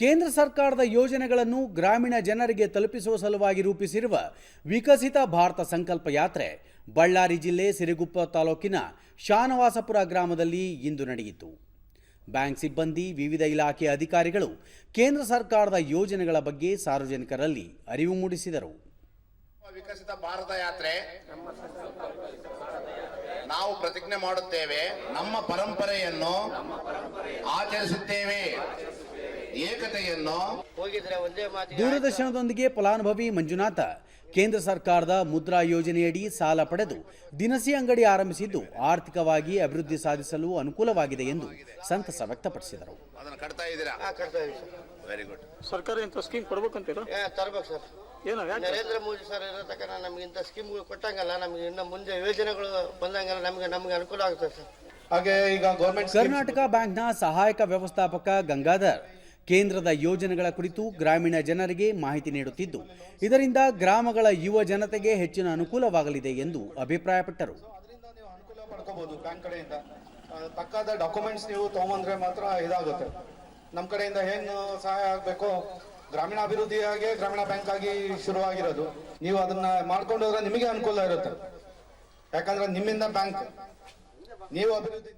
ಕೇಂದ್ರ ಸರ್ಕಾರದ ಯೋಜನೆಗಳನ್ನು ಗ್ರಾಮೀಣ ಜನರಿಗೆ ತಲುಪಿಸುವ ಸಲುವಾಗಿ ರೂಪಿಸಿರುವ ವಿಕಸಿತ ಭಾರತ ಸಂಕಲ್ಪ ಯಾತ್ರೆ ಬಳ್ಳಾರಿ ಜಿಲ್ಲೆ ಸಿರಿಗುಪ್ಪ ತಾಲೂಕಿನ ಶಾನವಾಸಪುರ ಗ್ರಾಮದಲ್ಲಿ ಇಂದು ನಡೆಯಿತು. ಬ್ಯಾಂಕ್ ಸಿಬ್ಬಂದಿ, ವಿವಿಧ ಇಲಾಖೆಯ ಅಧಿಕಾರಿಗಳು ಕೇಂದ್ರ ಸರ್ಕಾರದ ಯೋಜನೆಗಳ ಬಗ್ಗೆ ಸಾರ್ವಜನಿಕರಲ್ಲಿ ಅರಿವು ಮೂಡಿಸಿದರು. ವಿಕಸಿತ ಭಾರತ ಯಾತ್ರೆ ನಾವು ಪ್ರತಿಜ್ಞೆ ಮಾಡುತ್ತೇವೆ, ನಮ್ಮ ಪರಂಪರೆಯನ್ನು ಆಚರಿಸುತ್ತೇವೆ. ಏಕತೆಯನ್ನು ಹೋಗಿದ್ರೆ ಒಂದೇ ಮಾತಿಗೆ ದೂರದರ್ಶನದೊಂದಿಗೆ ಫಲಾನುಭವಿ ಮಂಜುನಾಥ ಕೇಂದ್ರ ಸರ್ಕಾರದ ಮುದ್ರಾ ಯೋಜನೆಯಡಿ ಸಾಲ ಪಡೆದು ದಿನಸಿ ಅಂಗಡಿ ಆರಂಭಿಸಿದ್ದು ಆರ್ಥಿಕವಾಗಿ ಅಭಿವೃದ್ಧಿ ಸಾಧಿಸಲು ಅನುಕೂಲವಾಗಿದೆ ಎಂದು ಸಂತಸ ವ್ಯಕ್ತಪಡಿಸಿದರು. ವೆರಿ ಗುಡ್ ಸರ್ಕಾರ ಇಂಥ ಸ್ಕೀಮ್ ಕೊಡ್ಬೇಕಂತೀರಾ? ಏ ತರ್ಬೇಕು ಸರ್. ಏನೋ ನರೇಂದ್ರ ಮೋದಿ ಸರ್ ಇರೋ ತನಕ ನಮ್ಗೆ ಇಂಥ ಸ್ಕೀಮ್ಗಳು ಕೊಟ್ಟಂಗಲ್ಲ ನಮಗೆ ಇನ್ನು ಮುಂದೆ ಯೋಜನೆಗಳು ಬಂದಂಗೆಲ್ಲ ನಮಗೆ ನಮಗೆ ಅನುಕೂಲ ಆಗುತ್ತೆ ಸರ್. ಹಾಗೆ ಈಗ ಗೌರ್ಮೆಂಟ್ ಕರ್ನಾಟಕ ಬ್ಯಾಂಕ್ನ ಸಹಾಯಕ ವ್ಯವಸ್ಥಾಪಕ ಗಂಗಾಧರ್ ಕೇಂದ್ರದ ಯೋಜನೆಗಳ ಕುರಿತು ಗ್ರಾಮೀಣ ಜನರಿಗೆ ಮಾಹಿತಿ ನೀಡುತ್ತಿದ್ದು, ಇದರಿಂದ ಗ್ರಾಮಗಳ ಯುವ ಜನತೆಗೆ ಹೆಚ್ಚಿನ ಅನುಕೂಲವಾಗಲಿದೆ ಎಂದು ಅಭಿಪ್ರಾಯಪಟ್ಟರು. ತಕ್ಕಾದ ಡಾಕ್ಯುಮೆಂಟ್ಸ್ ನೀವು ತಗೊಂಡ್ರೆ ಮಾತ್ರ ಇದಾಗುತ್ತೆ. ನಮ್ಮ ಕಡೆಯಿಂದ ಏನು ಸಹಾಯ ಆಗಬೇಕು ಗ್ರಾಮೀಣಾಭಿವೃದ್ಧಿಯಾಗಿ ಗ್ರಾಮೀಣ ಬ್ಯಾಂಕ್ ಆಗಿ ಶುರುವಾಗಿರೋದು. ನೀವು ಅದನ್ನ ಮಾಡ್ಕೊಂಡು ಹೋದ್ರೆ ನಿಮಗೆ ಅನುಕೂಲ ಇರುತ್ತೆ. ಯಾಕಂದ್ರೆ ನಿಮ್ಮಿಂದ ಬ್ಯಾಂಕ್. ನೀವು ಅಭಿವೃದ್ಧಿ